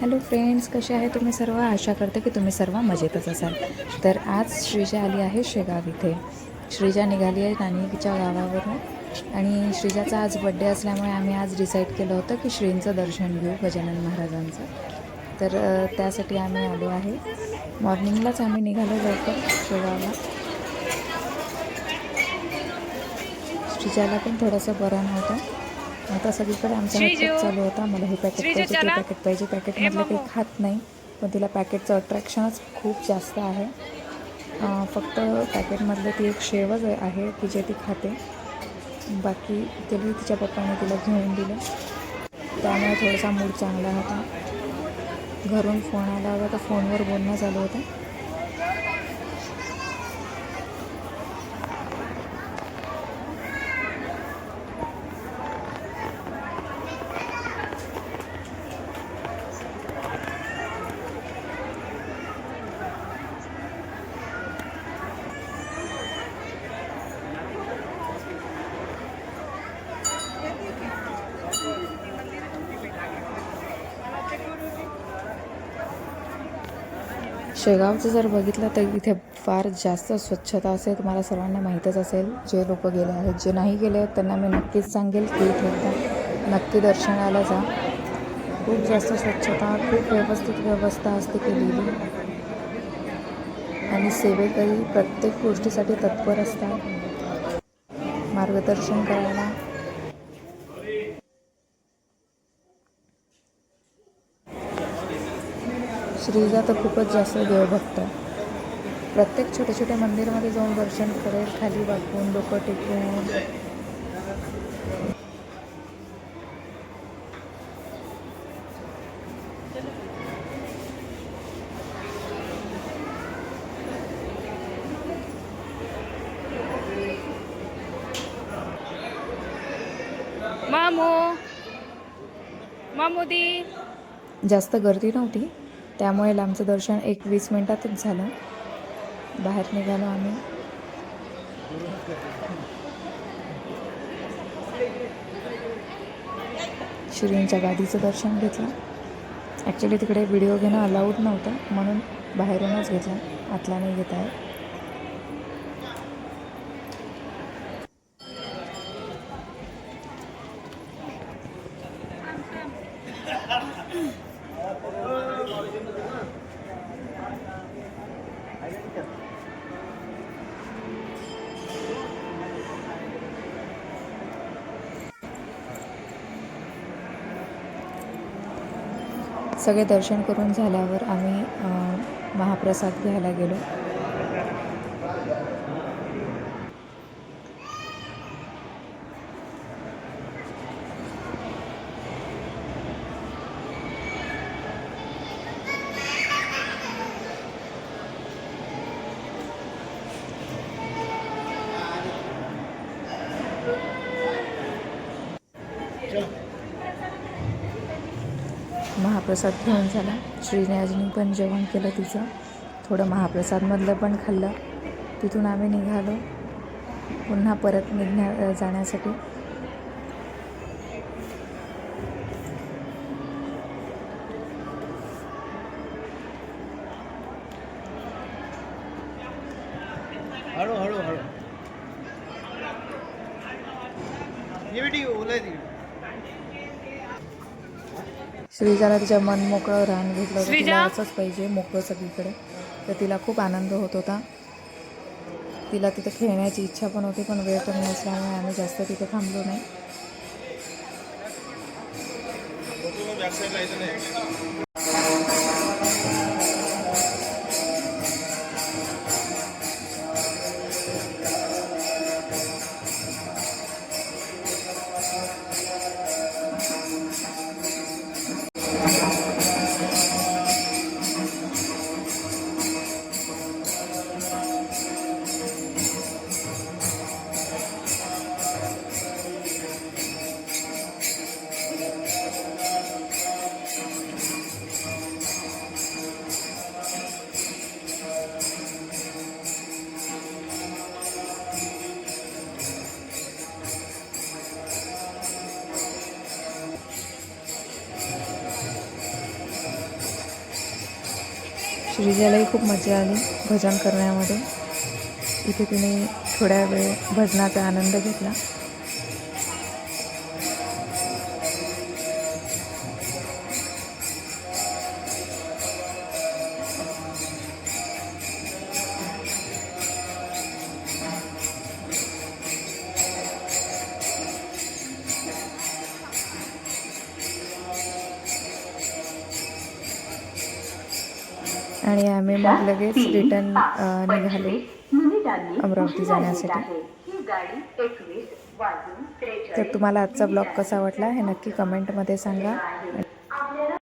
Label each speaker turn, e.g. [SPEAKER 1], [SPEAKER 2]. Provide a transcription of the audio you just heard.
[SPEAKER 1] Hello friends कसे आहे तुम्ही सर्व? आशा करते की तुम्ही सर्व मजेतच असाल. तर आज श्रीजा आली आहे शेगाव इथे. श्रीजा निघाली आहे नानीच्या गावावरून आणि श्रीजाचा आज बड्डे असल्यामुळे आम्ही आज डिसाईड केलं होतं की श्रींचं दर्शन घेऊ गजानन महाराजांचं. तर त्यासाठी आम्ही आलो आहे. मॉर्निंगलाच आम्ही निघालो लवकर शेगावला. श्रीजाला पण थोडंसं बरं नव्हतं. आता सगळीकडे आमचा नाटक चालू होता. मला हे पॅकेट पाहिजे ते पॅकेट पाहिजे. पॅकेटमधलं काही खात नाही पण तिला पॅकेटचं अट्रॅक्शनच खूप जास्त आहे. फक्त पॅकेटमधलं ती एक शेवच आहे की जे ती खाते. बाकी तरी तिच्या पप्पाने तिला घेऊन दिलं. त्यामुळे थोडासा मूड चांगला होता. घरून फोन आला होता तर फोनवर बोलणं चालू होतं. शेगावचं जर बघितलं तर इथे फार जास्त स्वच्छता असेल तुम्हाला सर्वांना माहीतच असेल. जे लोक गेले आहेत जे नाही गेले आहेत त्यांना मी नक्कीच सांगेल की इथे एकदा नक्की दर्शनाला जा. खूप जास्त स्वच्छता खूप व्यवस्थित व्यवस्था असते केलेली. आणि सेवेकरी प्रत्येक गोष्टीसाठी तत्पर असतात. मार्गदर्शन करायला. श्रीजा तर खूपच जास्त देवभक्त आहे. प्रत्येक छोट्या छोट्या मंदिरामध्ये जाऊन दर्शन करेल खाली वाकून डोकं टेकून.
[SPEAKER 2] मामू मामूदी.
[SPEAKER 1] जास्त गर्दी नव्हती. त्यामुळे लांबचं दर्शन एक वीस मिनटातच झालं. बाहेर निघालो आम्ही. श्रींच्या गादीचं दर्शन घेतलं. ॲक्च्युली तिकडे व्हिडिओ घेणं अलाउड नव्हतं म्हणून बाहेरूनच घेतला. आतला नाही घेत आहे सगळे दर्शन करून झाल्यावर आम्ही महाप्रसाद घ्यायला गेलो. महाप्रसाद घेऊन झाला. श्रीनिवाजनी पण जेवण केलं तिचं. थोडं महाप्रसादमधलं पण खाल्लं. तिथून आम्ही निघालो. पुन्हा परत निघण्या जाण्यासाठी.
[SPEAKER 3] हळू हळू हळू ये बेटी ओला आहे तिकडे
[SPEAKER 1] श्रीजाला तिच्या मन मोकळं रान घेतलं? तिला असंच पाहिजे मोकळं सगळीकडे. तर तिला खूप आनंद होत होता. तिला तिथे खेळण्याची इच्छा पण होती पण वेळ कमी असल्यामुळे आम्ही जास्त तिथे थांबलो नाही. श्रीजालाही खूप मजा आली भजन करण्यामध्ये. इथे तिने थोड्या वेळ भजनाचा आनंद घेतला. आणि आम्ही मग लगेच रिटर्न निघालो अमरावती जाण्यासाठी. तर तुम्हाला आजचा ब्लॉग कसा वाटला हे नक्की कमेंटमध्ये सांगा.